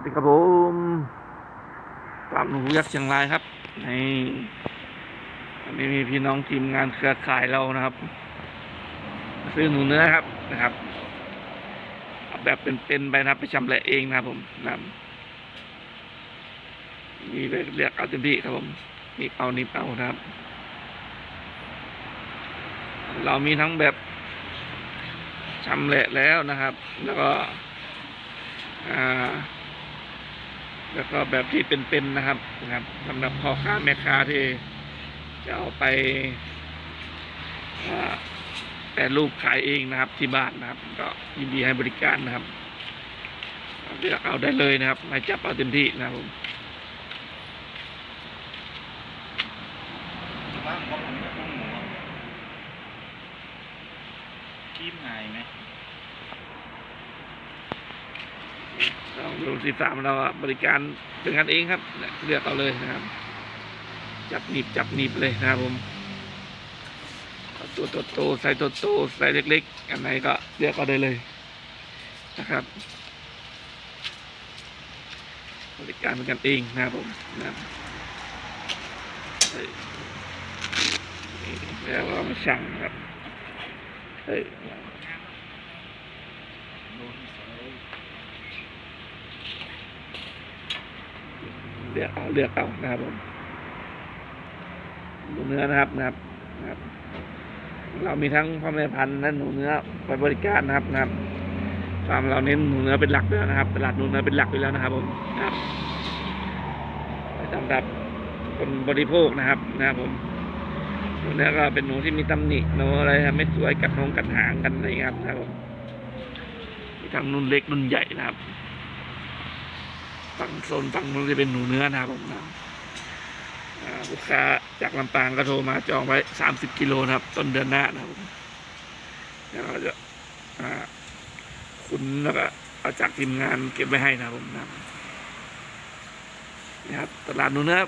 สวัสดีครับผมฟาร์มหนูยักษ์เชียงรายครับ ในวันนี้มีพี่น้องทีมงานเครือข่ายเรานะครับ ซื้อหนูเนื้อครับนะครับ แบบเป็นๆไปนะครับ ไปชำแหละเองนะครับผมนะครับมีเรียกเอาเต็มที่ครับผมนี่เอานี่เอานะครับ เรามีทั้งแบบชำแหละแล้วนะครับ แล้วก็ อ่า แล้วก็แบบที่เป็นๆนะครับนะครับสำหรับพ่อค้าแม่ค้าที่จะเอาไปอ่าแปรรูปขายเองนะครับ ที่บ้านนะครับ ก็ยินดีให้บริการนะครับเลือกเอาได้เลยนะครับมาจับเอาเต็มที่นะครับผมบ้างเพราะผมจะพุ่งหมูคีบหายไหม ลองดูสีสามเราบริการเป็นกันเองครับเลือกเอาเลยนะครับ จับหนีบจับหนีบเลยนะครับผมตัวโตๆใส่ตัวโตใส่เล็กๆอันไหนก็เลือกเอาได้เลยนะครับ บริการเป็นกันเองนะครับผมนะครับแล้วก็มาสั่งครับเฮ้ย โดนเสย เลือกเอาเลือกเอานะครับผมหนูเนื้อนะครับนะครับนะครับ เรามีทั้งพ่อแม่พันธุ์และหนูเนื้อไปบริการนะครับนะครับฟาร์มเราเน้นหนูเนื้อเป็นหลักด้วยนะครับ ตลาดหนูเนื้อเป็นหลักอยู่แล้วนะครับผมนะครับไว้สำหรับคนบริโภคนะครับนะครับผมหนูเนื้อก็เป็นหนูที่มีตำหนิหนูอะไรครับไม่สวยกัดหงกัดหางกันอะไรครับนะครับผมมีทั้งนุ่นเล็กนุ่นใหญ่นะครับ ฝั่งโซนฝั่งนู้นจะเป็นหนูเนื้อนะครับผมนะลูกค้าจากลำปางก็โทรมาจองไว้สามสิบกิโลนะครับ ต้นเดือนหน้านะครับผมแล้วเราจะคุณแล้วก็เอาจากทีมงานเก็บไว้ให้นะครับผมนะนี่ครับตลาดหนูเนื้อ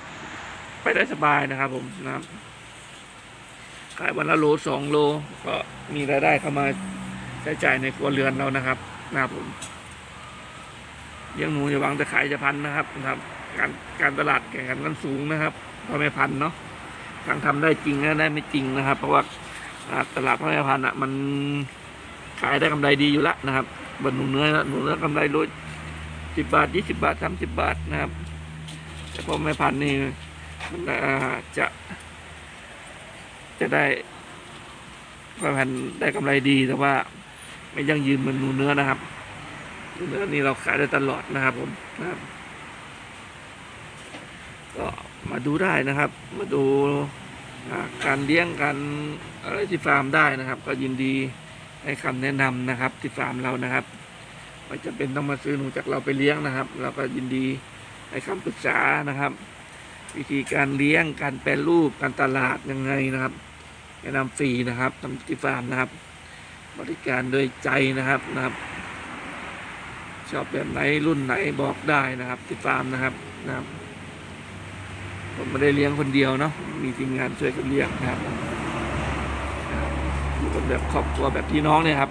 ไปได้สบายนะครับ ผมนะครับขายวันละโลสองโล ก็มีรายได้เข้ามาใช้จ่ายในครัวเรือนเรานะครับนะครับผม เลี้ยงหนูอย่าหวังแต่ขายจะพันนะครับนะครับ การการตลาดแข่งขันกันสูงนะครับพ่อแม่พันเนาะทั้งทำได้จริงและได้ไม่จริงนะครับ เพราะว่าตลาดพ่อแม่พันอะมันขายได้กำไรดีอยู่แล้วนะครับบนหนูเนื้อหนูเนื้อกำไรโลสิบบาทยี่สิบาทสามสิบบาทนะครับแต่พ่อแม่พันนี่มันจะ จะได้พ่อแม่พันได้กำไรดีแต่ว่าไม่ยั่งยืนเหมือนหนูเนื้อนะครับ เนื้อนี้เราขายได้ตลอดนะครับผมนะครับ ก็มาดูได้นะครับ มาดูการเลี้ยงการอะไรที่ฟาร์มได้นะครับ ก็ยินดีให้คำแนะนำนะครับ ที่ฟาร์มเรานะครับไม่จำเป็นต้องมาซื้อหนูจากเราไปเลี้ยงนะครับ เราก็ยินดีให้คำปรึกษานะครับ วิธีการเลี้ยงการแปรรูปการตลาดยังไงนะครับแนะนำฟรีนะครับทำที่ฟาร์มนะครับ บริการโดยใจนะครับนะครับ ชอบแบบไหนรุ่นไหนบอกได้นะครับที่ฟามนะครับนะครับ ผมไม่ได้เลี้ยงคนเดียวเนาะมีทีมงานช่วยกันเลี้ยงนะครับนะครับอยู่กันแบบครอบครัวแบบพี่น้องเนี่ยครับ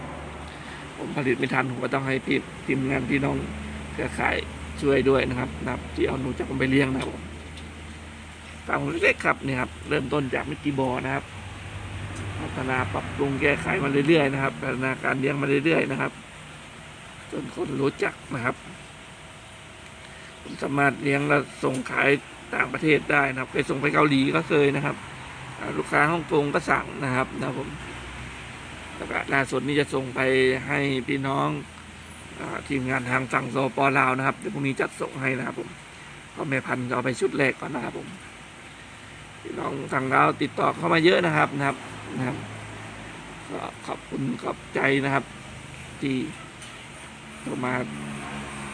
ผมผลิตไม่ทันผมก็ต้องให้พี่ทีมงานพี่น้องเครือข่ายช่วยด้วยนะครับนะครับ ที่เอาหนูจากผมไปเลี้ยงนะครับผมฟาร์มเล็กๆครับเนี่ยครับเริ่มต้นจากไม่กี่บ่อนะครับ พัฒนาปรับปรุงแก้ไขมาเรื่อยๆนะครับพัฒนาการเลี้ยงมาเรื่อยๆนะครับ จนคนรู้จักนะครับ ผมสามารถเลี้ยงแล้วส่งขายต่างประเทศได้นะครับไปส่งไปเกาหลีก็เคยนะครับลูกค้าฮ่องกงก็สั่งนะครับนะครับผมแล้วก็ล่าสุดนี้จะส่งไปให้พี่น้องอทีมงานทางฝั่งโซปอลาวนะครับเดี๋ยวพรุ่งนี้จัดส่งให้นะครับผมพ่อแม่พันธุ์จะเอาไปชุดแรกก่อนนะครับผมพี่น้องทางเราวติดต่อเข้ามาเยอะนะครับนะครับนะครับก็ขอบคุณขอบใจนะครับ ที่ ก็มา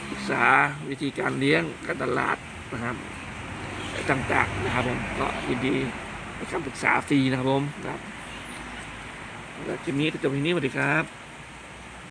ศึกษาวิธีการเลี้ยงการตลาดนะครับต่างๆนะครับผมก็ยินดีให้คำปรึกษาฟรีนะครับผมครับแล้วคลิปนี้ก็จบที่นี้สวัสดีครับ